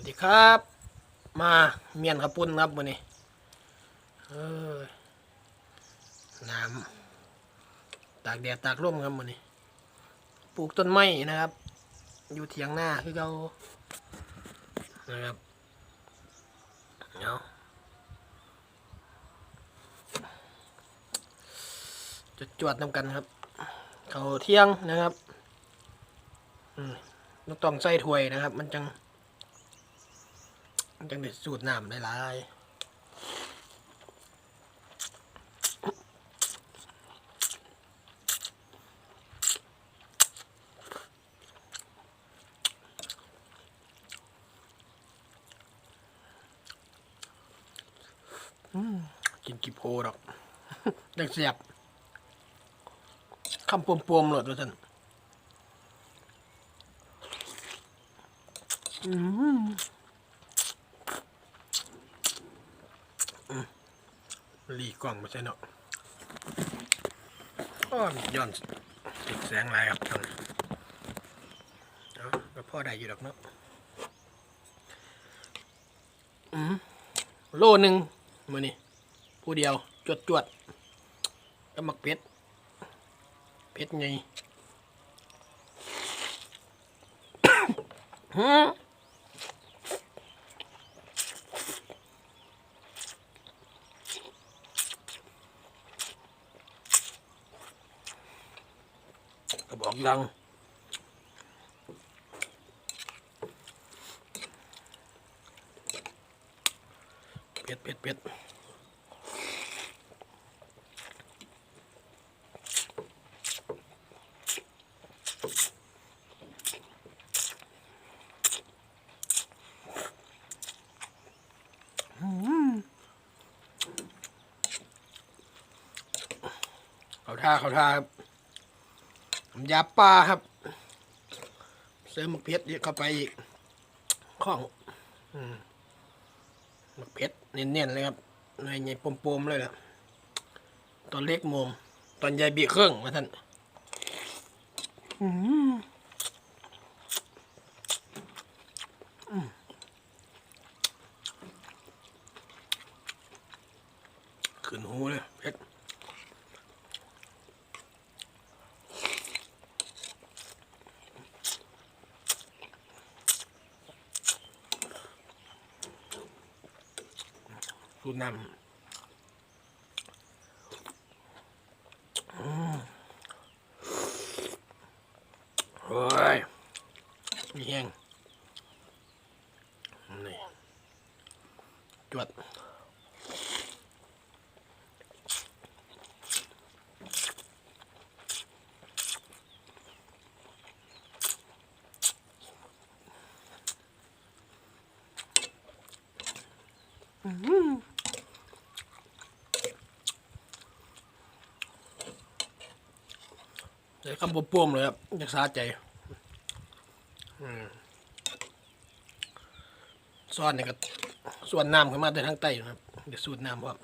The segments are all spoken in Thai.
วัสดีครับ มาเมียนขับปุ้นครับวันนี้เออน้ำตากแดดตากร่มครับวันนี้ ปลูกต้นไม้นะครับ อยู่เถียงหน้าคือเรานะครับเอาะจะจวดนำกันครับ เขาเที่ยงนะครับ อืมต้องใส่ถ้วยนะครับ มันจัง จังได้สูตรน้ำได้หลายกินกิโพดอกดังเสียบคำปวมๆหลดว่าท่านอืม ลีกล้องมาใช่เนาะอ้อมีย้อนติดแสงอะไรครับท่านเนาะก็พ่อได้อยู่ดอกเนาะอืมโลหนึ่งมือนี่ผู้เดียวจวดจวดก็มักเป็ดเป็ดไงฮึ บอกดัง เป็ดเป็ดเป็ดเขาท่าเขาท่าครับน้ำ ยาปลาครับ เสริมมะเพ็ดเยอะเข้าไปอีกข้องมะเพ็ดเนียนๆเลยครับหน่วยใหญ่ปมๆเลยล่ะตอนเล็กมุมตอนใหญ่บีเครื่องมาท่านอืมอืมขึ้นหูเลยเพ็ด สูตรน้ำโอ้ยมีแห้งนี่จวด เลยคำปวมเลยครับอยากสาใจซ่อนเนี่ยก็ส่วนน้ำขึ้นมาแต่ทางใต้อยู่นะครับ เดี๋ยวสูตรน้ำครับ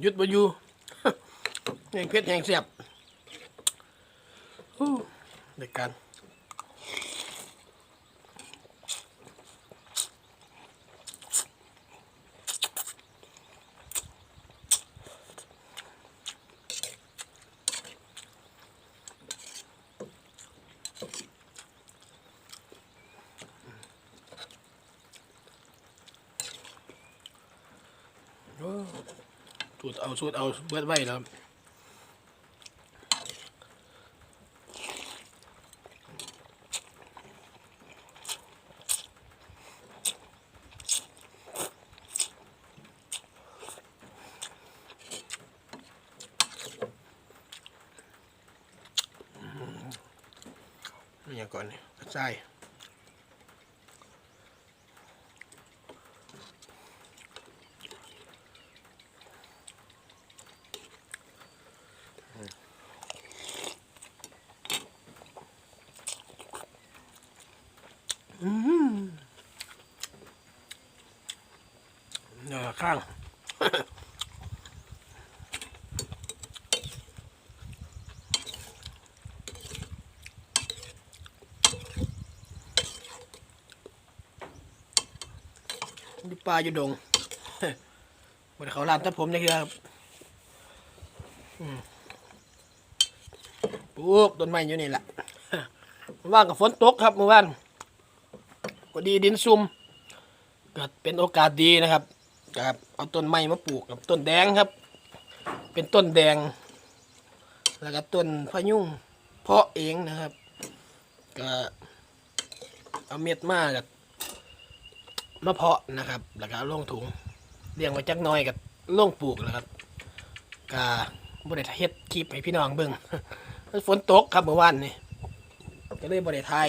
หยุดบ่อยู่แห่งเพชรแห่งเสียบเด็กการ ตเอาสูดเอาเวทไว้นะครับนี่ก่อนเนี่ยกระจาย เนื้อข้างมีปลาอยู่ดงบนเขาลานตัดผมนี่ครับปลูกต้นไม้อยู่นี่แหละเมื่านกับฝนตกครับเมื่อวาน ก็ดีดินซุ่มก็เป็นโอกาสดีนะครับกับเอาต้นไม้มาปลูกกับต้นแดงครับ เป็นต้นแดง แล้วก็ต้นพะยุงเพาะเองนะครับก็เอาเม็ดมากับมะเพาะนะครับ แล้วก็เอาลงถุงเลี้ยงไว้จักน้อยกับลงปลูกแล้วครับกาบริเฮ็ดคลิปให้พี่น้องเบิ่งฝนตกครับเมื่อวานนี่ก็เลยบริไทย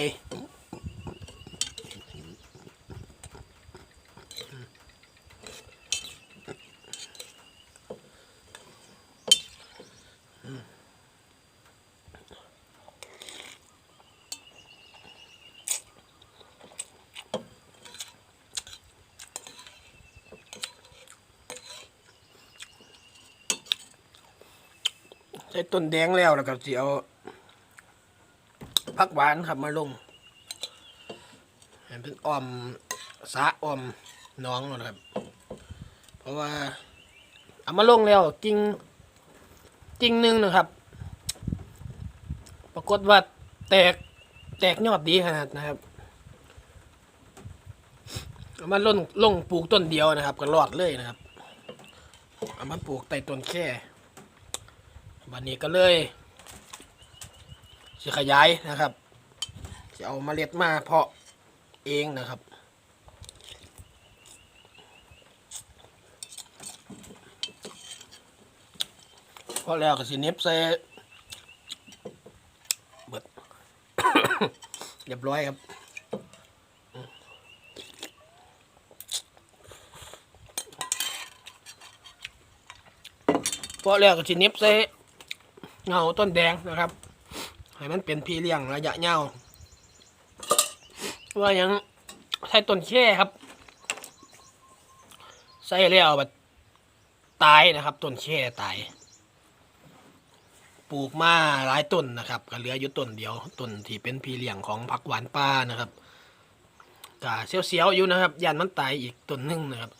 ใช้ต้นแดงแล้วแล้วก็สิเอาผักหวานครับมาลงให้เป็นอ้อมสาอ้อมน้องนั่นครับ เพราะว่าเอามาลงแล้วจริงจริงหนึ่งนะครับ ปรากฏว่าแตกแตกยอดดีขนาดนะครับเอามาลงลงปลูกต้นเดียวนะครับ ก็รอดเลยนะครับเอามาปลูกใต้ต้นแค่ วันนี้ก็เลยจะขยายนะครับจะเอาเมาเล็ดมาเพาะเองนะครับพอแล้วก็สิเน็บใส่เบิดเรียบร้อยครับพอแล้วก็สิเน็บใส่ เงาต้นแดงนะครับให้มันเป็นพี่เลี้ยงระยะยาวว่ายังใช้ต้นแค่ครับ ใส่แล้วแบบตายนะครับต้นแค่ตายปลูกมาหลายต้นนะครับก็เหลืออยู่ต้นเดียวต้นที่เป็นพี่เลี้ยงของผักหวานป้านะครับก็เสียวๆอยู่นะครับยันมันตายอีกต้นหนึงนะครับ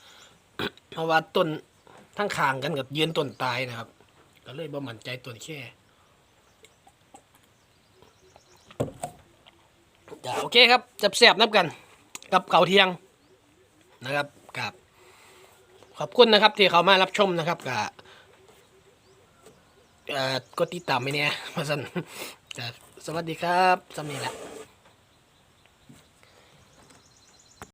เพราะว่าต้นทั้งคางกันกับยืนต้นตายนะครับ ก็เลยบ่มั่นใจต้นแค่จ้ะโอเคครับจับแสบนับกัน กับเก่าเทียงนะครับกับขอบคุณนะครับ ที่เขามารับชมนะครับกับกดติดตามไปเนี่ยมาสันสวัสดีครับสำนีแหละ